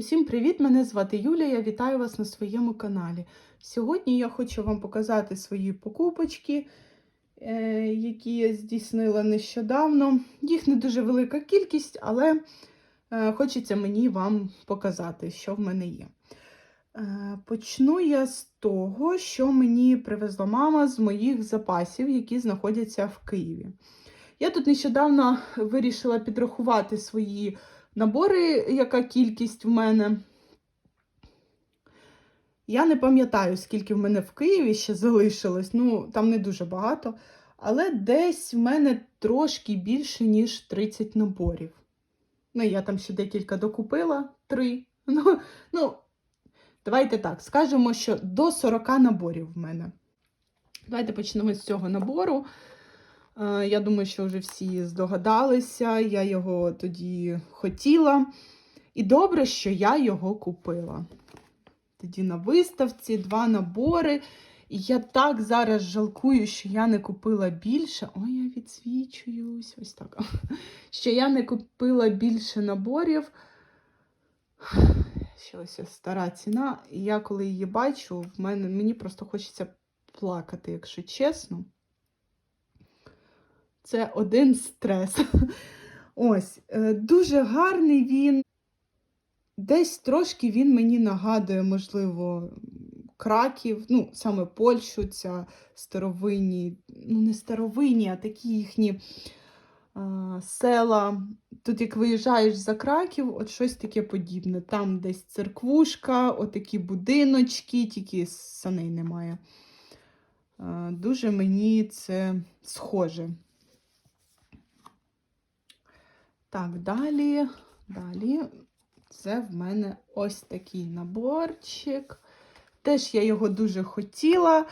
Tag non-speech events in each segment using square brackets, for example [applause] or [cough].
Усім привіт! Мене звати Юлія. Я вітаю вас на своєму каналі. Сьогодні я хочу вам показати свої покупочки, е, які я здійснила нещодавно. Їх не дуже велика кількість, але е, хочеться мені вам показати, що в мене є. Е, Почну я з того, що мені привезла мама з моїх запасів, які знаходяться в Києві. Я тут нещодавно вирішила підрахувати свої набори, яка кількість в мене. Я не пам'ятаю, скільки в мене в Києві ще залишилось. Ну, там не дуже багато. Але десь в мене трошки більше, ніж 30 наборів. Ну, я там ще декілька докупила, три. [laughs] Ну, ну давайте так, скажемо, що до 40 наборів в мене. Давайте почнемо з цього набору. Е, Я думаю, що вже всі здогадалися, я його тоді хотіла. І добре, що я його купила. Тоді на виставці два набори. І я так зараз жалкую, що я не купила більше. Ой, я відсвічуюсь, ось так. [laughs] Що я не купила більше наборів. [sighs] Ще ось стара ціна. І я коли її бачу, в мене, мені просто хочеться плакати, якщо чесно. Це один стрес. Ось, е, дуже гарний він. Десь трошки він мені нагадує, можливо, Краків, ну, саме Польщу, ця старовинні, ну, не старовинні, а такі їхні а, села. Тут, як виїжджаєш за Краків, от щось таке подібне. Там десь церквушка, отакі будиночки, тільки саней немає. А, дуже мені це схоже. Так, далі, далі. Це в мене ось такий наборчик. Теж я його дуже хотіла.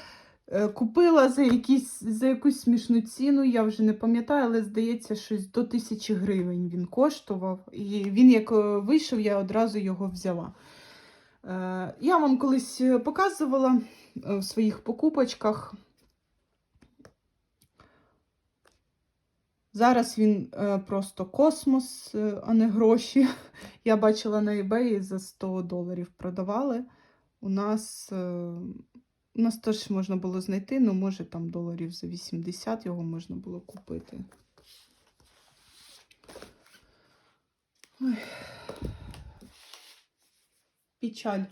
Е, Купила за, якісь, за якусь смішну ціну, я вже не пам'ятаю, але здається, щось до тисячі гривень він коштував. І він, як е, вийшов, я одразу його взяла. Е, Я вам колись показувала в своїх покупочках. Зараз він е, просто космос, е, а не гроші. [laughs] Я бачила на eBay за 100 доларів продавали. У нас е, у нас теж можна було знайти, ну, може, там доларів за 80 його можна було купити. Ой. Печаль.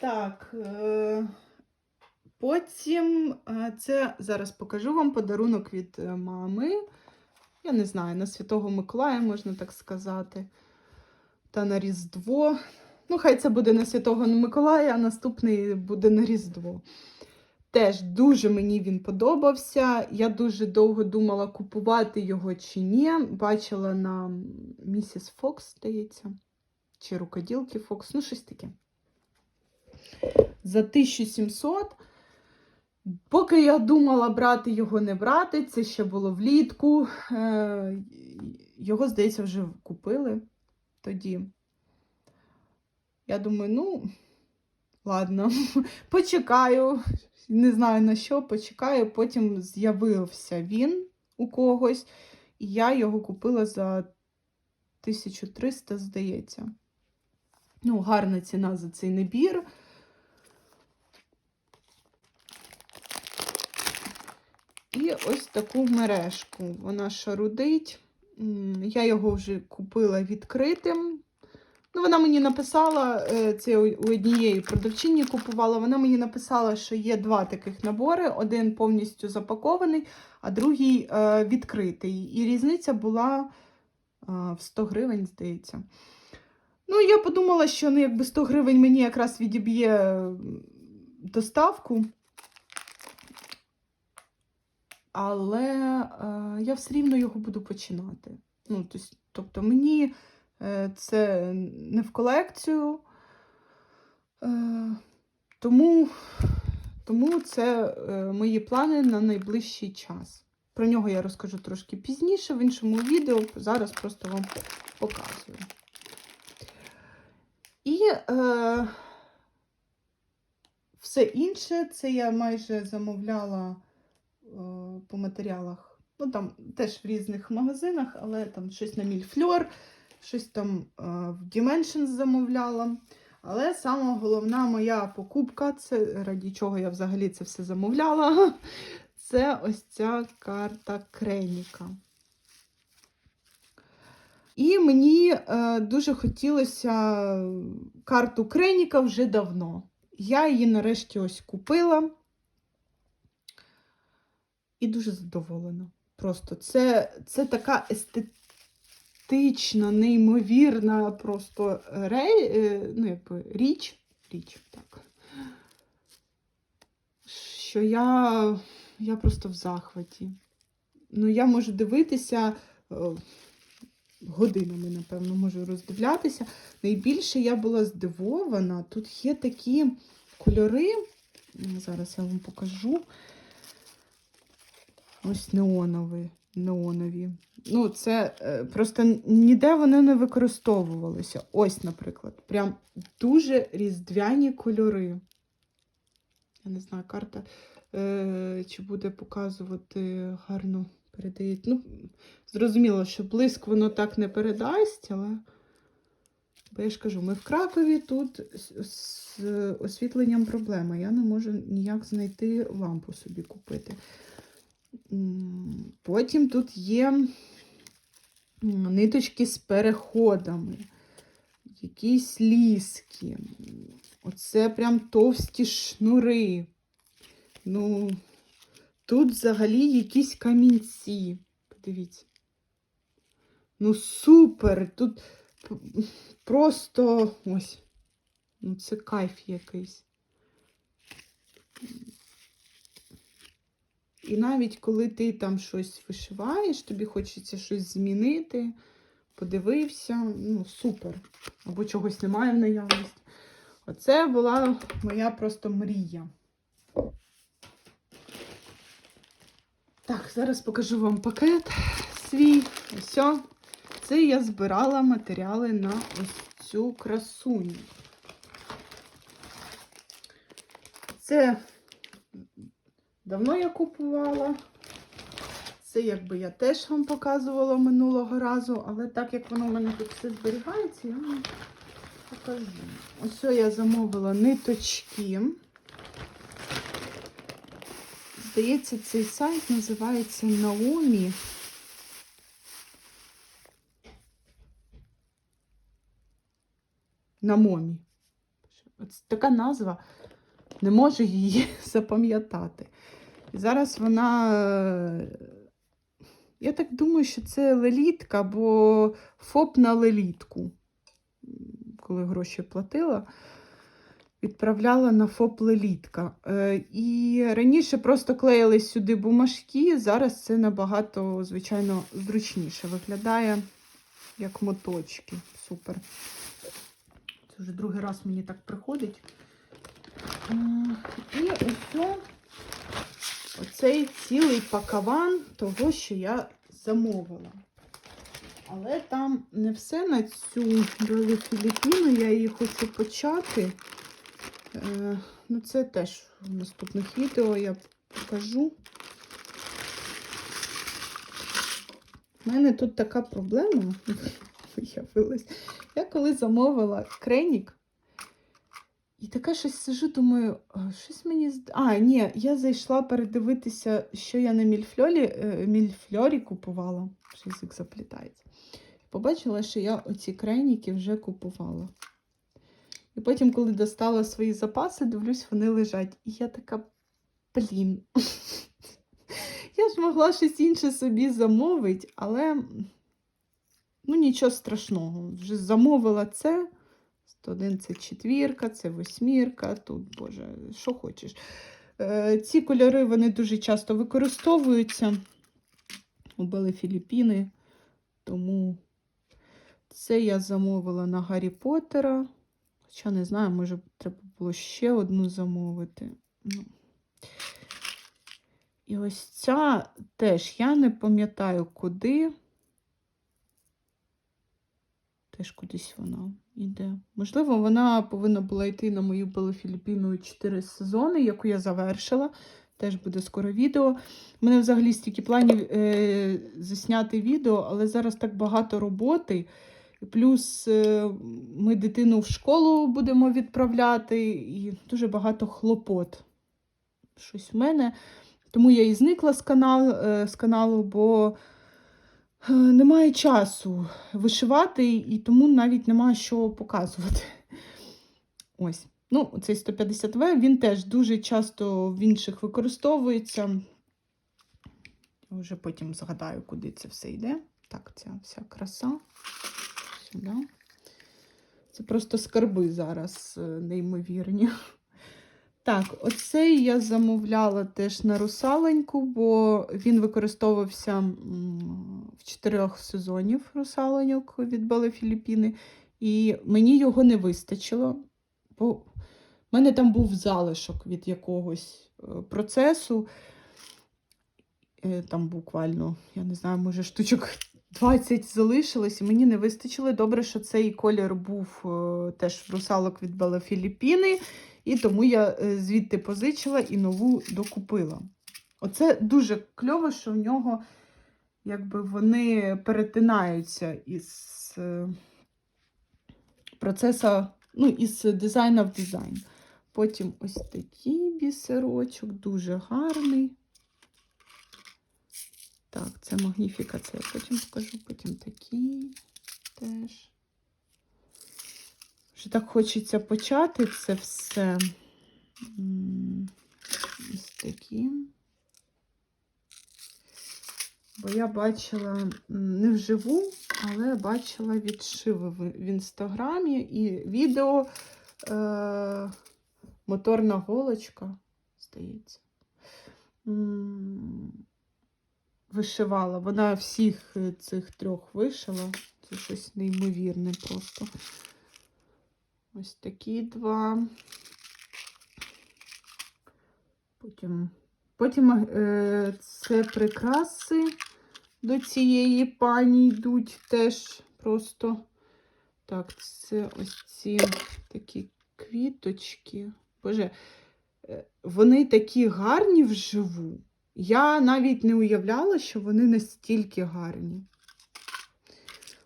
Так. Е... Потім е, це зараз покажу вам подарунок від е, мами. Я не знаю, на Святого Миколая, можна так сказати. Та на Різдво. Ну, хай це буде на Святого Миколая, а наступний буде на Різдво. Теж дуже мені він подобався. Я дуже довго думала, купувати його чи ні. Бачила на місіс Фокс, здається, чи рукоділки Фокс, ну, щось таке. За 1700. Поки я думала брати його не брати, це ще було влітку. Е, Його, здається, вже купили тоді. Я думаю, ну, ладно, [laughs] почекаю, не знаю на що, почекаю, потім з'явився він у когось, і я його купила за 1300, здається. Ну, гарна ціна за цей набір. І ось таку мережку. Вона шарудить. Я його вже купила відкритим. Ну, Вона мені написала, е, це у однієї продавчині купувала, вона мені написала, що є два таких набори: один повністю запакований, а другий е, відкритий. І різниця була е, в 100 гривень, здається. Ну, я подумала, що ну, якби 100 гривень мені якраз відіб'є доставку. Але е, я все рівно його буду починати. Ну, Тобто мені е, це не в колекцію, е, тому, тому це е, мої плани на найближчий час. Про нього я розкажу трошки пізніше в іншому відео, зараз просто вам показую. І е, все інше це я майже замовляла по матеріалах. Ну, там теж в різних магазинах, але там щось на мільфльор, щось там е, в Dimensions замовляла. Але сама головна моя покупка, це раді чого я взагалі це все замовляла, [laughs] це ось ця карта Креніка. І мені е, дуже хотілося карту Креніка вже давно. Я її нарешті ось купила і дуже задоволена. Просто це, це така естетична, неймовірна просто ре, е, ну, якби, річ, річ, так. Що я, я просто в захваті. Ну, я можу дивитися. е, годинами, напевно, можу роздивлятися. Найбільше я була здивована. Тут є такі кольори. Зараз я вам покажу. Ось неонові. неонові. Ну, це е, просто ніде вони не використовувалися. Ось, наприклад, прям дуже різдвяні кольори. Я не знаю, карта е, чи буде показувати гарно передає. Ну, зрозуміло, що блиск воно так не передасть, але. Бо я ж кажу, ми в Кракові тут з освітленням проблема. Я не можу ніяк знайти лампу собі купити. Потім тут є ниточки з переходами, якісь ліски. Оце прям товсті шнури. Ну, тут взагалі якісь камінці. Подивіться. Ну, супер! Тут просто ось. Ну, це кайф якийсь. І навіть коли ти там щось вишиваєш, тобі хочеться щось змінити, подивився, ну, супер. Або чогось немає в наявності. Оце була моя просто мрія. Так, зараз покажу вам пакет свій. Ось. Це я збирала матеріали на ось цю красуню. Це давно я купувала. Це якби я теж вам показувала минулого разу, але так як воно в мене тут все зберігається, я вам покажу. Ось я замовила ниточки. Здається, цей сайт називається Наомі. Намомі. Ось така назва. Не можу її [laughs] запам'ятати. Зараз вона. е, Я так думаю, що це лелітка, бо ФОП на лелітку. Коли гроші платила, відправляла на ФОП лелітка. Е, І раніше просто клеїли сюди бумажки, зараз це набагато, звичайно, зручніше. Виглядає як моточки. Супер. Це вже другий раз мені так приходить. І ось оцей цілий пакаван того, що я замовила. Але там не все на цю білу Філіппіну, я її хочу почати. Е, ну, це теж в наступних відео я покажу. У мене тут така проблема. [laughs] Я коли замовила кренік, і таке щось сижу, думаю, щось мені. А, ні, я зайшла передивитися, що я на мільфльорі, е, мільфльорі купувала. Що язик заплітається. Побачила, що я оці крайніки вже купувала. І потім, коли достала свої запаси, дивлюсь, вони лежать. І я така, блін. [laughs] Я ж могла щось інше собі замовити, але ну нічого страшного. Вже замовила це. 101 це четвірка, це восьмірка, тут, боже, що хочеш. Е, Ці кольори вони дуже часто використовуються у Бели Філіппіни, тому це я замовила на Гаррі Поттера. Хоча не знаю, може треба було ще одну замовити. Ну. І ось ця теж я не пам'ятаю куди. Теж кудись вона йде. Можливо, вона повинна була йти на мою Белофіліппіну 4 сезони, яку я завершила. Теж буде скоро відео. У мене взагалі стільки планів е, засняти відео, але зараз так багато роботи. Плюс е, ми дитину в школу будемо відправляти, і дуже багато хлопот. Щось в мене. Тому я і зникла з, канал, е, з каналу, бо немає часу вишивати, і тому навіть немає що показувати. Ось. Ну, цей 150В, він теж дуже часто в інших використовується. Я вже потім згадаю, куди це все йде. Так, ця вся краса. Сюди. Це просто скарби зараз е, неймовірні. Так, оцей я замовляла теж на русаленьку, бо він використовувався в чотирьох сезонів русаленьок від Бали Філіппіни, і мені його не вистачило, бо в мене там був залишок від якогось е, процесу. Е, Там буквально, я не знаю, може, штучок 20 залишилось, і мені не вистачило. Добре, що цей колір був е, теж русалок від Бала Філіппіни. І тому я е, звідти позичила і нову докупила. Оце дуже кльово, що в нього якби вони перетинаються із е, процесу, ну, із дизайну в дизайн. Потім ось такий бісерочок, дуже гарний. Так, це магніфіка, це я потім покажу, потім такий теж. Вже так хочеться почати це все. Ось такі. Бо я бачила не вживу, але бачила відшиви в інстаграмі і відео е, моторна голочка, здається. Вишивала. Вона всіх е, цих трьох вишила. Це щось неймовірне просто. Ось такі два. Потім, потім е, це прикраси до цієї пані йдуть теж просто. Так, це ось ці такі квіточки. Боже, е, вони такі гарні вживу. Я навіть не уявляла, що вони настільки гарні.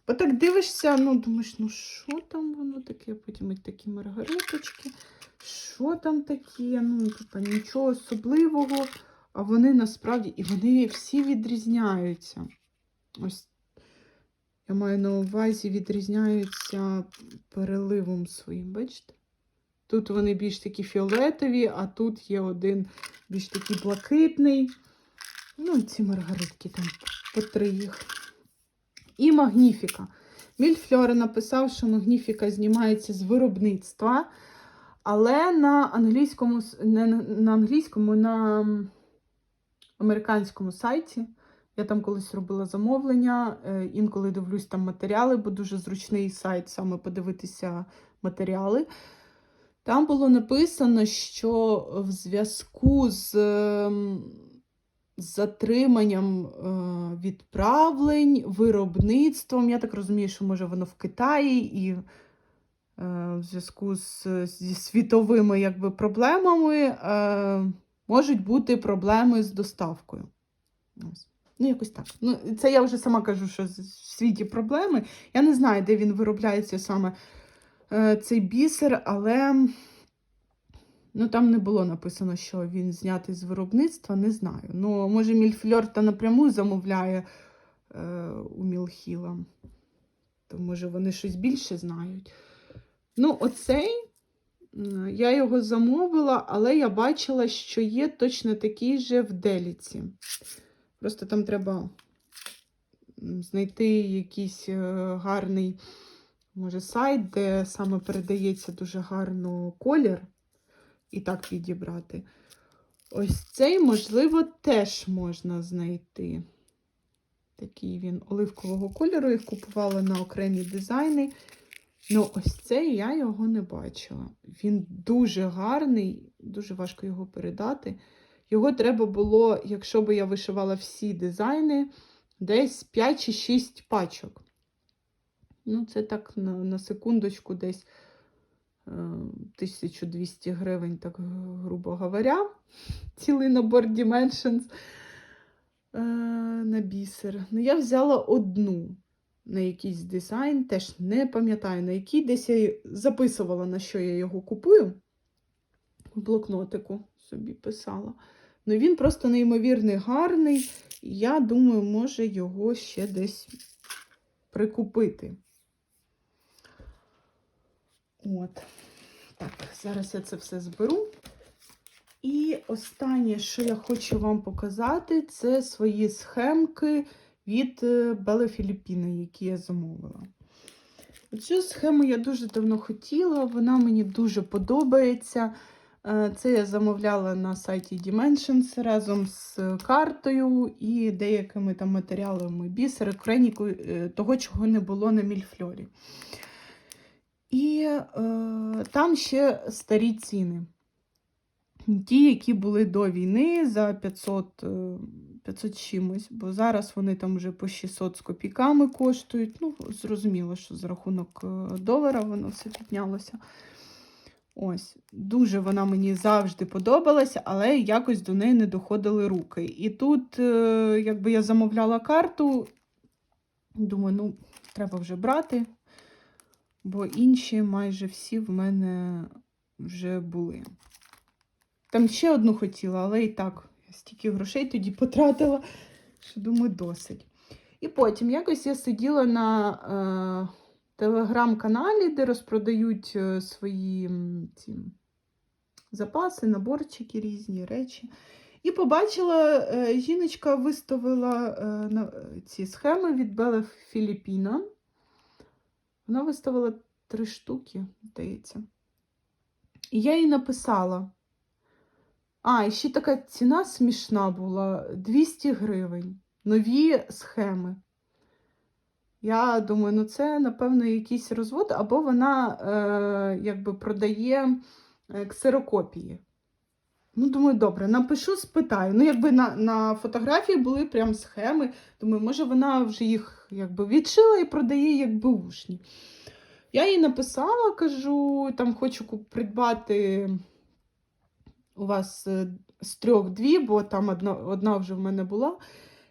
Бо так дивишся, ну думаєш, ну що там воно таке? Потім і такі маргариточки. Що там таке? Ну, типа, нічого особливого. А вони насправді і вони всі відрізняються. Ось я маю на увазі, відрізняються переливом своїм, бачите? Тут вони більш такі фіолетові, а тут є один більш такий блакитний. Ну, ці маргаритки там по три їх. І Магніфіка. Мільфльоре написав, що Магніфіка знімається з виробництва, але на англійському, не на- на англійському, на американському сайті. Я там колись робила замовлення, е, інколи дивлюсь там матеріали, бо дуже зручний сайт саме подивитися матеріали. Там було написано, що в зв'язку з ем, затриманням е, відправлень, виробництвом. Я так розумію, що може воно в Китаї і е, в зв'язку зі світовими якби, проблемами е, можуть бути проблеми з доставкою. Ну, якось так. Ну, це я вже сама кажу, що в світі проблеми. Я не знаю, де він виробляється саме цей бісер, але ну, там не було написано, що він знятий з виробництва, не знаю. Ну, може, Мільфльор та напряму замовляє е, у Мілхіла. То може вони щось більше знають. Ну, оцей, я його замовила, але я бачила, що є точно такий же в Деліці. Просто там треба знайти якийсь е, гарний може, сайт, де саме передається дуже гарно колір, і так підібрати. Ось цей, можливо, теж можна знайти. Такий він оливкового кольору, їх купувала на окремі дизайни. Ну, ось цей я його не бачила. Він дуже гарний, дуже важко його передати. Його треба було, якщо б я вишивала всі дизайни, десь 5 чи 6 пачок. Ну, це так на, на секундочку, десь е, 1200 гривень, так грубо говоря. Цілий набор Dimensions е, на бісер. Ну, я взяла одну. на якийсь дизайн, теж не пам'ятаю на який, десь я записувала, на що я його купую. В блокнотику собі писала. Ну він просто неймовірний гарний. Я думаю, може його ще десь прикупити. От. Так, зараз я це все зберу. І останнє, що я хочу вам показати, це свої схемки від е, Белли Філіппіни, які я замовила. Цю схему я дуже давно хотіла, вона мені дуже подобається. Е, Це я замовляла на сайті Dimensions разом з картою і деякими там матеріалами бісер, креніку, е, того, чого не було на мільфльорі. І е, там ще старі ціни. Ті, які були до війни за 500, е, 500 чимось, бо зараз вони там вже по 600 з копійками коштують. Ну, зрозуміло, що за рахунок е, долара воно все піднялося. Ось, дуже вона мені завжди подобалася, але якось до неї не доходили руки. І тут, е, якби я замовляла карту, думаю, ну, треба вже брати, бо інші майже всі в мене вже були. Там ще одну хотіла, але і так, стільки грошей тоді потратила, що думаю, досить. І потім якось я сиділа на е, телеграм-каналі, де розпродають е, свої ці запаси, наборчики, різні речі. І побачила, е, жіночка виставила е, на, ці схеми від Белла Філіппіна. Вона виставила три штуки, здається. І я їй написала. А, і ще така ціна смішна була 200 гривень. Нові схеми. Я думаю, ну це, напевно, якийсь розвод, або вона е, якби продає е, ксерокопії. Ну, думаю, добре, напишу, спитаю. Ну, якби на, на фотографії були прям схеми. Думаю, може, вона вже їх якби відшила і продає як беушні. Я їй написала, кажу, там хочу придбати у вас е, з трьох дві, бо там одна, одна вже в мене була.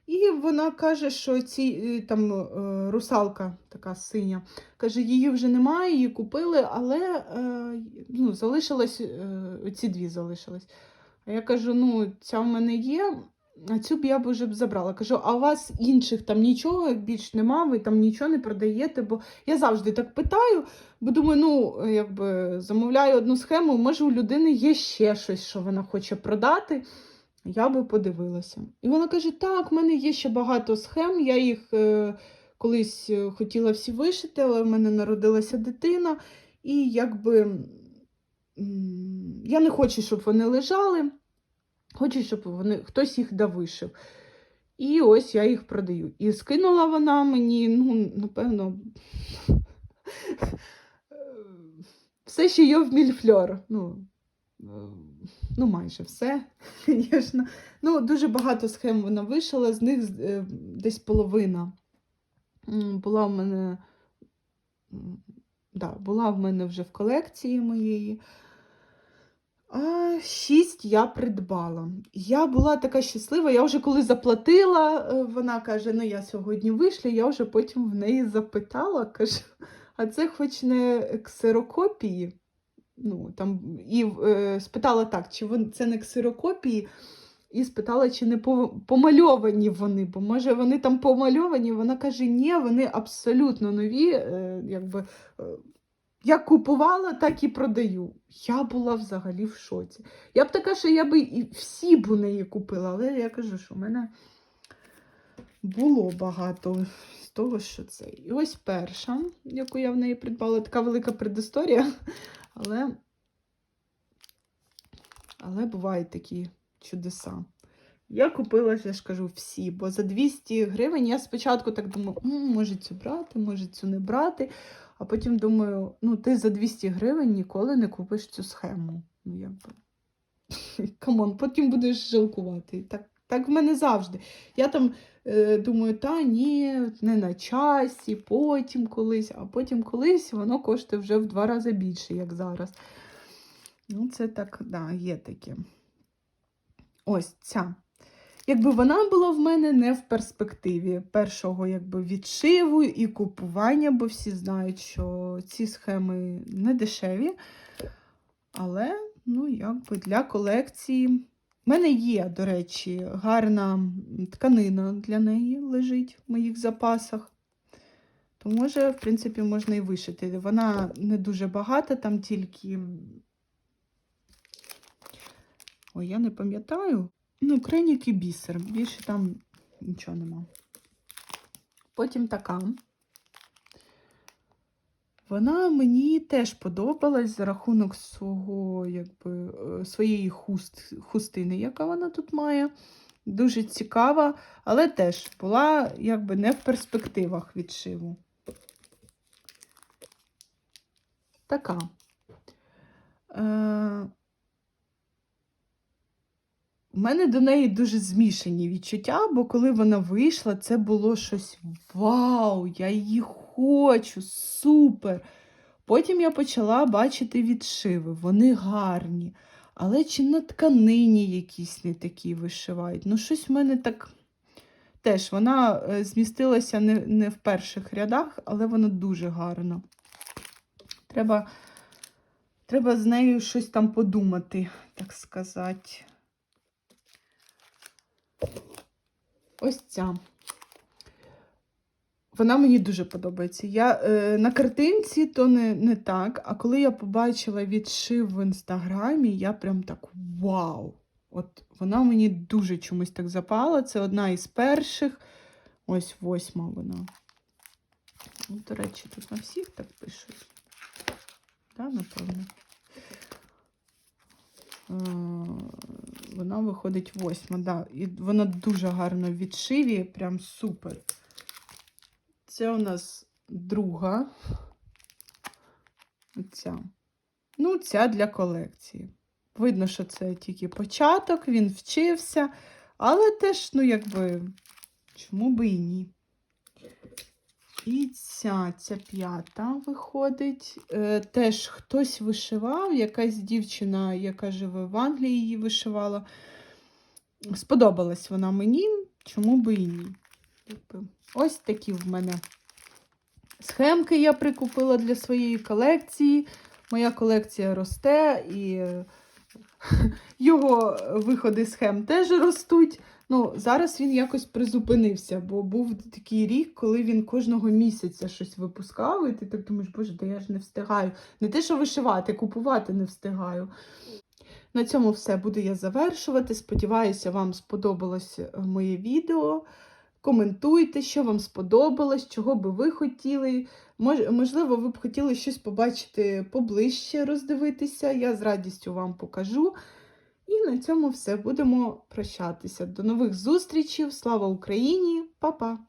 І вона каже, що ці е, там е, русалка така синя, каже, її вже немає, її купили, але е, ну, залишилось, ці дві залишились. А я кажу: ну, ця в мене є, а цю б я б вже б забрала. Кажу, а у вас інших там нічого більш нема, ви там нічого не продаєте, бо я завжди так питаю, бо думаю, ну, якби замовляю одну схему, може у людини є ще щось, що вона хоче продати. Я би подивилася. І вона каже: так, в мене є ще багато схем, я їх е, колись е, хотіла всі вишити, але в мене народилася дитина, і якби я не хочу, щоб вони лежали. Хочу, щоб вони, хтось їх довишив. І ось я їх продаю. І скинула вона мені, ну, напевно, [laughs] все, що є в мільфльор. Ну, ну, майже все, [laughs] звісно. Ну, дуже багато схем вона вишила, з них е, десь половина була в мене. Да, була в мене вже в колекції моєї. А шість я придбала. Я була така щаслива. Я вже коли заплатила, е, вона каже: ну я сьогодні вийшла, я вже потім в неї запитала, кажу, а це хоч не ксерокопії. Ну, там, і е, спитала так, чи вон, це не ксерокопії, і спитала, чи не помальовані вони, бо може вони там помальовані. Вона каже, ні, вони абсолютно нові. Е, якби, е, як купувала, так і продаю. Я була взагалі в шоці. Я б така, що я би і всі б у неї купила, але я кажу, що в мене було багато з того, що це. І ось перша, яку я в неї придбала, така велика предісторія. Але, але бувають такі чудеса. Я купила, я ж кажу, всі, бо за 200 гривень я спочатку так думаю, «М, може цю брати, може цю не брати. А потім думаю, ну ти за 200 гривень ніколи не купиш цю схему. Ну, якби. Камон, [laughs] потім будеш жалкувати. Так, так в мене завжди. Я там е, думаю, та ні, не на часі, потім колись, а потім колись воно коштує вже в два рази більше, як зараз. Ну, це так, да, є таке. Ось ця. якби вона була в мене не в перспективі першого якби, відшиву і купування, бо всі знають, що ці схеми не дешеві. Але, ну, якби для колекції. У мене є, до речі, гарна тканина для неї лежить в моїх запасах. То може, в принципі, можна і вишити. Вона не дуже багата, там тільки. Ой, я не пам'ятаю. Ну, кренік і бісер. Більше там нічого нема. Потім така. Вона мені теж подобалась за рахунок свого, якби, е, своєї хуст, хустини, яка вона тут має. Дуже цікава, але теж була якби не в перспективах відшиву. Така. Е, у мене до неї дуже змішані відчуття, бо коли вона вийшла, це було щось вау, я її хочу, супер. Потім я почала бачити відшиви, вони гарні. Але чи на тканині якісь не такі вишивають? Ну, щось в мене так. Теж вона е, змістилася не, не в перших рядах, але вона дуже гарна. Треба, треба з нею щось там подумати, так сказати. Ось ця. Вона мені дуже подобається. Я е, На картинці то не, не так, а коли я побачила відшив в інстаграмі, я прям так вау! От Вона мені дуже чомусь так запала. Це одна із перших. Ось восьма вона. Ну, До речі, тут на всіх так пишуть. Так, напевно. Е, Вона виходить восьма, да. І вона дуже гарно відшиві, прям супер. Це у нас друга. Оця. Ну, ця для колекції. Видно, що це тільки початок, він вчився, але теж, ну, якби, чому би і ні. І ця, ця п'ята виходить. Е, теж хтось вишивав, якась дівчина, яка живе в Англії, її вишивала. Сподобалась вона мені, чому би і ні. Якби, Ось такі в мене схемки я прикупила для своєї колекції. Моя колекція росте і [laughs] його виходи схем теж ростуть. Ну, Зараз він якось призупинився, бо був такий рік, коли він кожного місяця щось випускав, і ти так думаєш, боже, да я ж не встигаю. Не те, що вишивати, купувати не встигаю. На цьому все буду я завершувати. Сподіваюся, вам сподобалось е, моє відео. Коментуйте, що вам сподобалось, чого би ви хотіли. Можливо, ви б хотіли щось побачити поближче, роздивитися. Я з радістю вам покажу. І на цьому все. Будемо прощатися. До нових зустрічей. Слава Україні! Па-па!